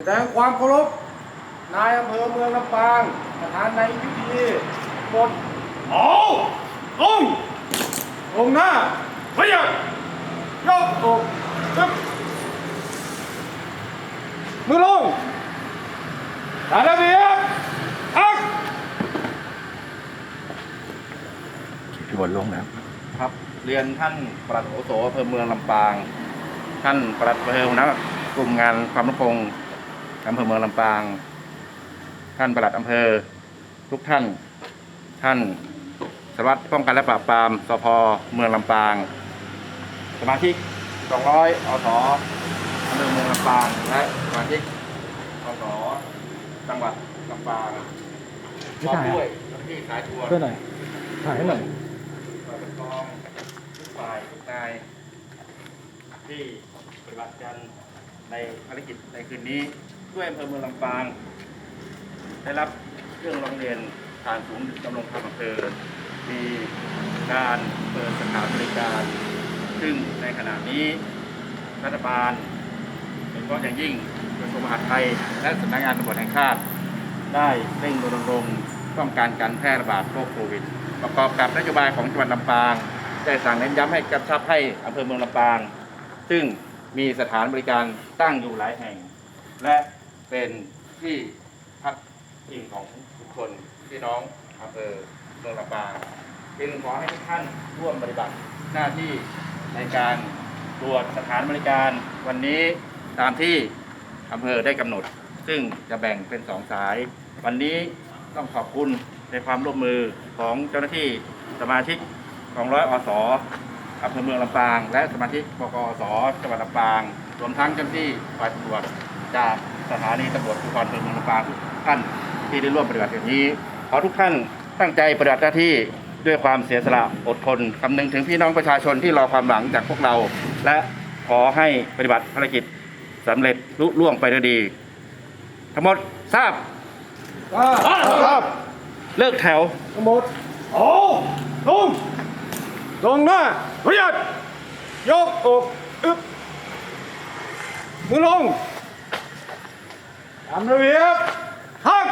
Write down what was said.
แสดงความเคารพนายอำเภอเมืองลำปางประธานในพิธีกดเอาองค์องค์หน้าพยักยกอกตึ๊บมือลงสารเบียบอักพี่บอลลงแล้วครับ เรียนท่านปลัดโอโสอำเภอเมืองลำปาง ท่านปลัดอำเภอหัวหน้ากลุ่มงานความมั่นคง อำเภอเมืองลำปาง ท่านปลัดอำเภอ ทุกท่าน ท่านสารวัตรป้องกันและปราบปรามสพเมืองลำปาง สมาชิก 200อสอำเภอเมืองลำปาง และสมาชิกอสจังหวัดลำปางพร้อมด้วยเจ้าหน้าที่สายตรวจเพื่อหน่อย ถ่ายให้หน่อย ฝ่ายปกครองทุกฝ่ายทุกนายที่ปฏิบัติกัน ในภารกิจในคืนนี้ด้วยอำเภอเมืองลำปาง ได้รับเรื่องร้องเรียนทางศูนย์ดำรงธรรมอำเภอมีการเปิดสถานบริการ ซึ่งในขณะนี้รัฐบาลโดยเฉพาะอย่างยิ่งกระทรวงมหาดไทย และสำนักงานตำรวจแห่งชาติได้เร่งรณรงค์ป้องกันการแพร่ระบาดโรคโควิด ประกอบกับนโยบายของจังหวัดลำปาง ได้สั่งเน้นย้ำให้กระชับให้อำเภอเมืองลำปาง ซึ่ง มีสถานบริการตั้งอยู่หลายแห่ง และเป็นที่พักพิงของทุกคนพี่น้องอำเภอเมืองลำปางจึงขอให้ทุกท่านร่วมปฏิบัติหน้าที่ในการตรวจสถานบริการวันนี้ตามที่อำเภอได้กำหนด ซึ่งจะแบ่งเป็นสองสาย วันนี้ต้องขอบคุณในความร่วมมือของเจ้าหน้าที่สมาชิกของร้อยอส อำเภอเมืองลำปาง และสมาชิกบกอสจังหวัดลำปาง รวมทั้งเจ้าหน้าที่ฝ่ายตำรวจจากสถานีตำรวจภูธรอำเภอเมืองลำปางทุกท่านที่ได้ร่วมปฏิบัติอย่างนี้ ขอทุกท่านตั้งใจปฏิบัติหน้าที่ด้วยความเสียสละอดทนคำนึงถึงพี่น้องประชาชนที่รอความหวังจากพวกเรา และขอให้ปฏิบัติภารกิจสำเร็จลุล่วงไปด้วยดี ทั้งหมดทราบครับเลิกแถวทั้งหมดเอาลง ลงหน้าพยัดยกอกอึบมือลงตามระเบียบฮัก